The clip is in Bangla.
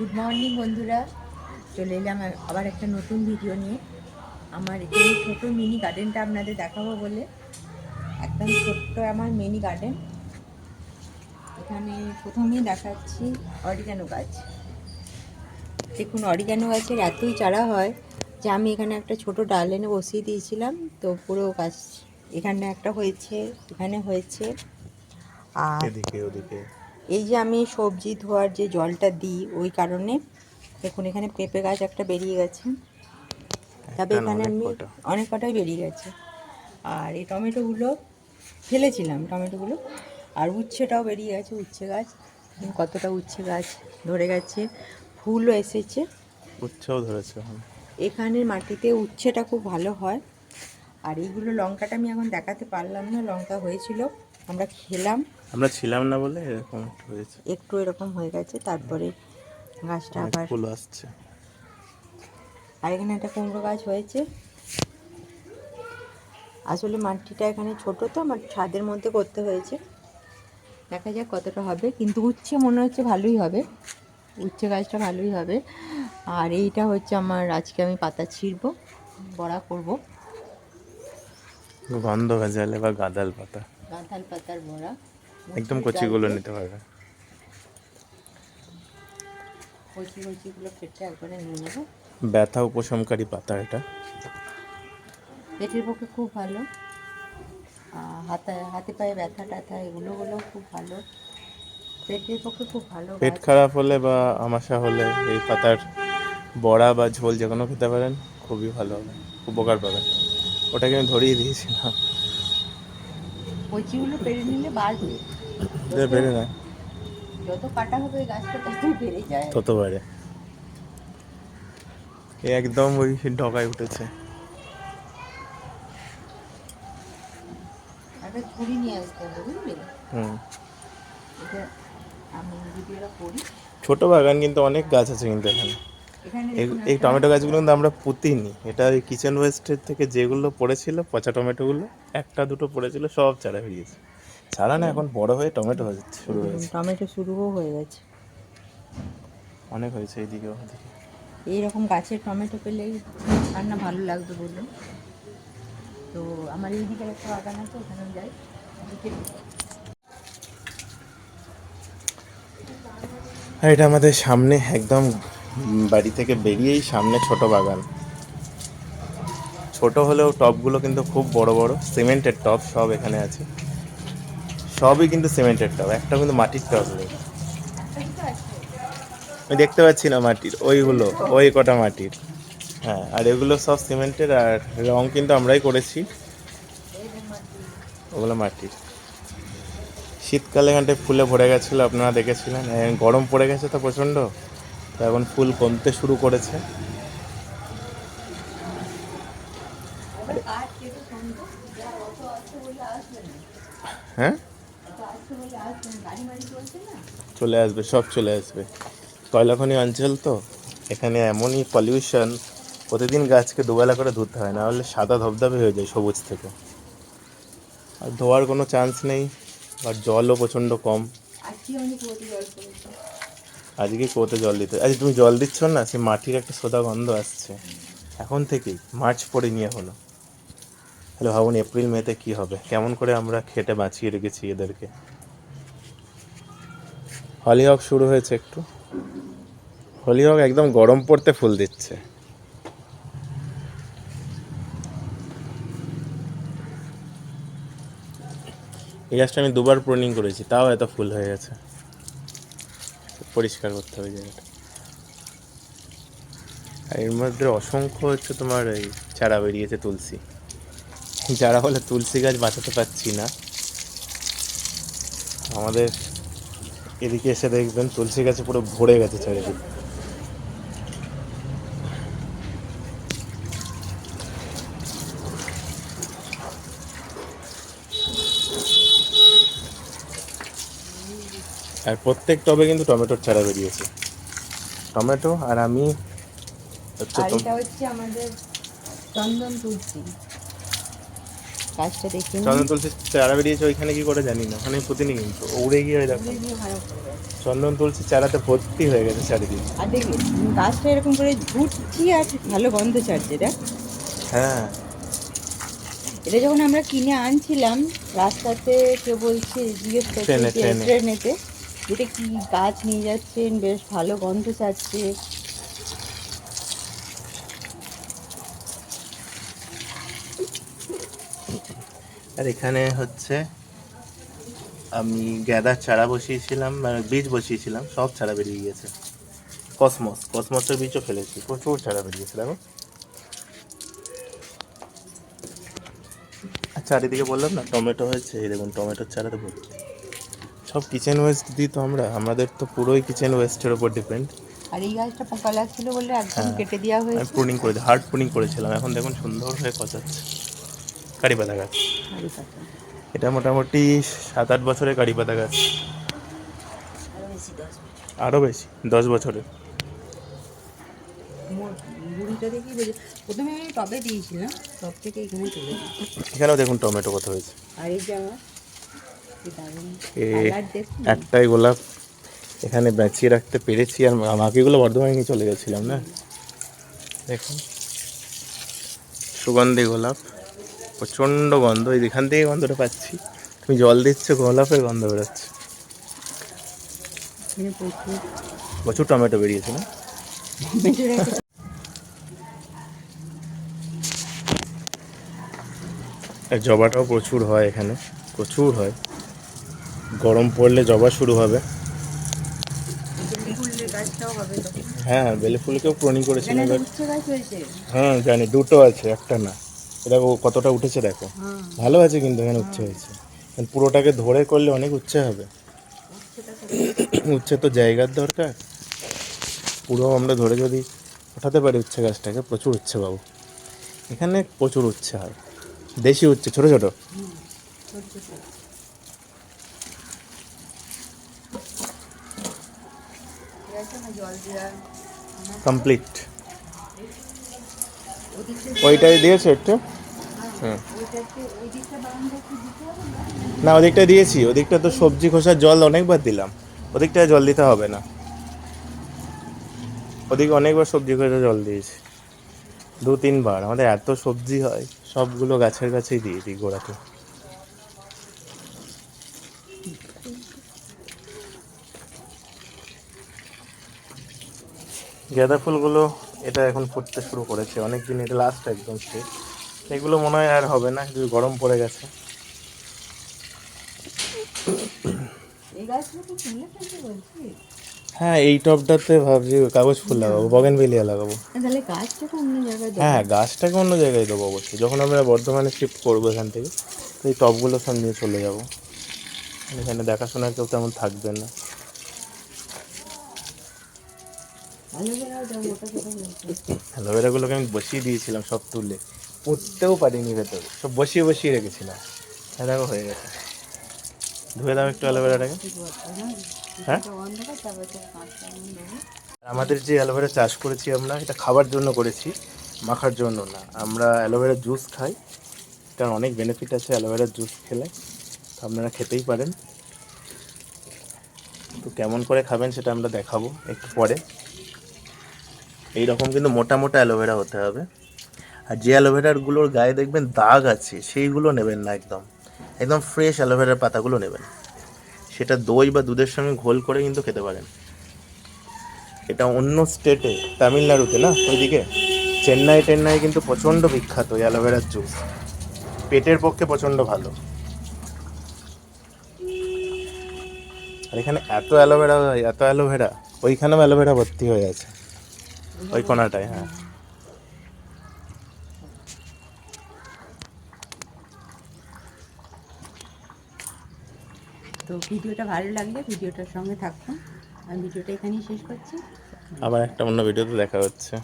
গুড মর্নিং বন্ধুরা। চলে এলাম আবার একটা নতুন ভিডিও নিয়ে। আমার এখানে ছোটো মিনি গার্ডেনটা আপনাদের দেখাবো বলে। একদম ছোট্ট আমার মিনি গার্ডেন এখানে প্রথমেই দেখাচ্ছি অরিগানো গাছ। দেখুন অরিগানো গাছের এতই চারা হয় যে আমি এখানে একটা ছোট ডাল এনে বসিয়ে দিয়েছিলাম। তো পুরো গাছ এখানে একটা হয়েছে, এখানে হয়েছে। আর এই যে আমি সবজি ধোয়ার যে জলটা দিই ওই কারণে দেখুন এখানে পেঁপে গাছ একটা বেরিয়ে গেছে। তবে এখানে আমি অনেক কটাই বেরিয়ে গেছে। আর এই টমেটোগুলো ফেলেছিলাম টমেটোগুলো। আর উচ্ছেটাও বেরিয়ে গেছে উচ্ছে গাছ। কতটা উচ্ছে গাছ ধরে গেছে ফুলও এসেছে। উচ্ছেও ধরেছে এখন। এখানের মাটিতে উচ্ছেটা খুব ভালো হয়। আর এইগুলো লঙ্কাটা আমি এখন দেখাতে পারলাম না লঙ্কা হয়েছিল আমরা খেলাম। আমরা ছিলাম না বলে এরকম হয়েছে। একটু এরকম হয়ে গেছে তারপরে গাছটা আবার ফুল আসছে। আর এখানে একটা কুমড়ো গাছ হয়েছে। আসলে মাটিটা এখানে ছোট তো আমার ছাদের মধ্যে করতে হয়েছে। দেখা যাক কতটা হবে কিন্তু উচ্ছে মনে হচ্ছে ভালোই হবে। উচ্ছে গাছটা ভালোই হবে। আর এইটা হচ্ছে আমার আজকে আমি পাতা ছিঁড়বো বড়া করব। গন্ধ ভেজালে বা গাদাল পাতা। গাঁথাল পাতার বড়া। একদম কচিগুলো নিতে পারবে। কচি কচিগুলো কেটে একবারে নিয়ে নেব। ব্যথা উপশমকারী পাতা এটা। পেটের পক্ষে খুব ভালো। হাতে হাতে পায়ে ব্যথা ট্যাথা এগুলোগুলো খুব ভালো। পেটের পক্ষে খুব ভালো পেট খারাপ হলে বা আমাশা হলে এই পাতার বড়া বা ঝোল যে কোনো খেতে পারেন খুবই ভালো হবে। উপকার পাবেন। ওটাকে আমি ধরিয়ে দিয়েছিলাম। কচিগুলো পেরে নিলে বাড়বে বেড়ে না যত কাটা হবে গাছটা বেড়ে যায়। তত বাড়ে। একদম ওই ডগায় উঠেছে। একটা ছুরি নিয়ে আসতে হবে বুঝলি? হুম। এটা আমি যদি করি। ছোট বাগান কিন্তু অনেক গাছ আছে কিন্তু এখানে। এই টমেটো গাছগুলো কিন্তু আমরা পুঁতিনি। এটা ওই কিচেন ওয়েস্টের থেকে যেগুলো পড়েছিল পচা টমেটোগুলো একটা দুটো পড়েছিল সব চারা বেরিয়েছে। চারা না এখন বড় হয়ে টমেটো হয়ে যাচ্ছে শুরু হয়েছে টমেটো শুরুও হয়ে গেছে। অনেক হয়েছে এইদিকে ওদিকে। এইরকম গাছের টমেটো পেলেই রান্না ভালো লাগবে বলুন। তো আমার এই দিকে একটা বাগান আছে ওখানে যাই। এটা আমাদের সামনে একদম বাড়ি থেকে বেরিয়েই সামনে ছোট বাগান। ছোট হলেও টবগুলো কিন্তু খুব বড় বড়, সিমেন্টের টব সব এখানে আছে। সবই কিন্তু সিমেন্টের টব একটা কিন্তু মাটির টব নেই। আমি দেখতে পাচ্ছি না মাটির, ওইগুলো, ওই কটা মাটির। হ্যাঁ আর এগুলো সব সিমেন্টের, আর রং কিন্তু আমরাই করেছি। ওগুলো মাটির। শীতকালে এখানটায় ফুলে ভরে গেছিল, আপনারা দেখেছিলেন? গরম পড়ে গেছে তো প্রচণ্ড। তো এখন ফুল কমতে শুরু করেছে। হ্যাঁ? চলে আসবে, সব চলে আসবে। কয়লাখনি অঞ্চল তো, এখানে এমনই পলিউশন প্রতিদিন গাছকে দুবেলা করে ধুতে হয়, না হলে সাদা ধবধবে হয়ে যায় সবুজ থেকে। আর ধোয়ার কোনো চান্স নেই, আর জলও প্রচণ্ড কম। আজকে কোতে জল দিতে আজ তুমি জল দিচ্ছ না? সে মাটির একটা সোদা গন্ধ আসছে। এখন থেকেই, মার্চ পরে নিয়ে হলো তাহলে ভাবুন, এপ্রিল, মেতে কি হবে? কেমন করে আমরা খেটে বাঁচিয়ে রেখেছি এদেরকে? হলিহক শুরু হয়েছে একটু। হলিহক একদম গরম পড়তে ফুল দিচ্ছে। এই গাছটা আমি দুবার প্রুনিং করেছি, তাও এত ফুল হয়ে গেছে। পরিষ্কার করতে হবে জায়গাটা। আর এর মধ্যে অসংখ্য হচ্ছে তোমার এই চারা বেরিয়েছে তুলসী। যারা বলে তুলসী গাছ বাঁচাতে পারছি না, আমাদের এদিকে এসে দেখবেন তুলসী গাছে পুরো ভরে গেছে চারিদিক। আর প্রত্যেক টবে কিন্তু টমেটোর চারা বেরিয়েছে। টমেটো আর আমি হচ্ছে তো- এটা হচ্ছে আমাদের চন্দন তুলসী। গাছটা দেখে নিন। চন্দন তুলসী চারা বেরিয়েছে ওইখানে কি করে জানি না ওখানে পুতিনি কিন্তু উড়ে গিয়ে ওই দেখো। চন্দন তুলসী চারাতে ভর্তি হয়ে গেছে চারিদিকে। আর দেখি গাছটা এরকম করে ঘুরছি আর ভালো গন্ধ ছাড়ছে দেখ। হ্যাঁ। এটা যখন আমরা কিনে আনছিলাম রাস্তাতে কেউ বলছে জিজ্ঞেস করছে ট্রেনে, যে ট্রেনে। ট্রেনেতে যেটা কি গাছ নিয়ে যাচ্ছেন? বেশ ভালো গন্ধ ছাড়ছে আর এখানে হচ্ছে আমি গ্যাদার চারা বসিয়েছিলাম মানে বীজ বসিয়েছিলাম, সব চারা বেরিয়ে গিয়েছে। কসমস, কসমসের বীজও ফেলেছি, প্রচুর চারা বেরিয়েছে, দেখো। চারিদিকে বললাম না, টমেটো হয়েছে, এই দেখুন, টমেটোর চারাতে ভর্তি। সব কিচেন ওয়েস্ট দিই তো আমরা। আমাদের তো পুরোই কিচেন ওয়েস্টের ওপর ডিপেন্ড আর এই গাছটা পোকা লাগছিল বলে একদম হ্যাঁ। কেটে দেওয়া আমি হয়েছে। প্রুনিং করে হার্ড প্রুনিং করেছিলাম। এখন দেখুন সুন্দর হয়ে কচাচ্ছে কারি পাতা গাছ। এটা মোটামুটি সাত আট বছরের কারি পাতা গাছ। আরও বেশি দশ আরও বেশি দশ বছরের। মোট বুড়িটা দেখি বুঝে প্রথমে টবে দিয়েছিলাম টব থেকে এখানে চলে এখানেও দেখুন টমেটো কত হয়েছে। আর এই যে আমার কি দারুণ এ কালার দেখুন একটাই গোলাপ এখানে বেঁচিয়ে রাখতে পেরেছি আর বাকিগুলো বর্ধমানে নিয়ে চলে গেছিলাম না? দেখুন। সুগন্ধি গোলাপ প্রচণ্ড গন্ধ এই এখান থেকে গন্ধটা পাচ্ছি। তুমি জল দিচ্ছ গোলাপের গন্ধ বেরোচ্ছে। প্রচুর। টমেটো বেরিয়েছে না? জবাটাও প্রচুর হয় এখানে প্রচুর হয়। গরম পড়লে জবা শুরু হবে। হ্যাঁ বেলে ফুলকেও গাছ হয়েছে। হ্যাঁ জানি দুটো আছে একটা না। এটা ও কতটা উঠেছে দেখো। হ্যাঁ। ভালো আছে কিন্তু এখানে উচ্ছে হয়েছে। পুরোটাকে ধরে করলে অনেক উচ্ছে হবে। উচ্ছে তো জায়গার দরকার। পুরো আমরা ধরে যদি ওঠাতে পারি উচ্ছে গাছটাকে প্রচুর উচ্ছে পাবো এখানে প্রচুর উচ্ছে হয়। দেশি উচ্ছে ছোট ছোট জল দেওয়া কমপ্লিট ওইটাই দিয়েছ একটু? হুম হবে না, ওদিকটা দিয়েছি। ওদিকটা তো সবজি খোসার জল অনেকবার দিলাম। ওদিকটায় জল দিতে হবে না। ওদিকে অনেকবার সবজি খোসার জল দিয়েছি। দু তিনবার আমাদের এত সবজি হয়, সবগুলো গাছের কাছেই দিয়ে দিই গোড়াতে। গাঁদা ফুলগুলো এটা এখন ফুটতে শুরু করেছে। অনেক দিন এটা লাস্ট একদম শেষ। এগুলো মনে হয় আর হবে না যদি গরম পড়ে গেছে। হ্যাঁ এই টবটাতে ভাবছি কাগজ ফুল লাগাবো বগেন বেলিয়া লাগাবো। হ্যাঁ গাছটাকে অন্য জায়গায় দেবো অবশ্যই। যখন আমরা বর্ধমানে শিফট করব এখান থেকে তো এই টবগুলো সব নিয়ে চলে যাব। এখানে দেখাশোনা কেউ তেমন থাকবে না। অ্যালোভেরাগুলোকে আমি বসিয়ে দিয়েছিলাম সব তুলে। পুঁততেও পারিনি ভেতরে, সব বসিয়ে বসিয়ে রেখেছিলাম। হ্যাঁ দেখো, হয়ে গেছে। ধুয়ে দাও একটু অ্যালোভেরাটাকে। হ্যাঁ? আমাদের যে অ্যালোভেরা চাষ করেছি আমরা, এটা খাবার জন্য করেছি, মাখার জন্য না। আমরা অ্যালোভেরা জুস খাই এটার অনেক বেনিফিট আছে অ্যালোভেরার জুস খেলে। তো আপনারা খেতেই পারেন। তো কেমন করে খাবেন সেটা আমরা দেখাবো একটু পরে। এই রকম কিন্তু মোটা মোটা অ্যালোভেরা হতে হবে। আর যে অ্যালোভেরাগুলোর গায়ে দেখবেন দাগ আছে, সেইগুলো নেবেন না একদম। একদম ফ্রেশ অ্যালোভেরার পাতাগুলো নেবেন। সেটা দই বা দুধের সঙ্গে ঘোল করে কিন্তু খেতে পারেন। এটা অন্য স্টেটে তামিলনাড়ুতে না? ওইদিকে। চেন্নাই টেন্নাই কিন্তু প্রচণ্ড বিখ্যাত অ্যালোভেরার জুস পেটের পক্ষে প্রচণ্ড ভালো। আর এখানে এত অ্যালোভেরা এত অ্যালোভেরা, ওইখানেও অ্যালোভেরা ভর্তি হয়ে আছে। ওই কোনাটায় হ্যাঁ। তো ভিডিওটা ভালো লাগলে ভিডিওটার সঙ্গে থাকুন। আর ভিডিওটা এখানেই শেষ করছি। আবার একটা অন্য ভিডিওতে দেখা হচ্ছে।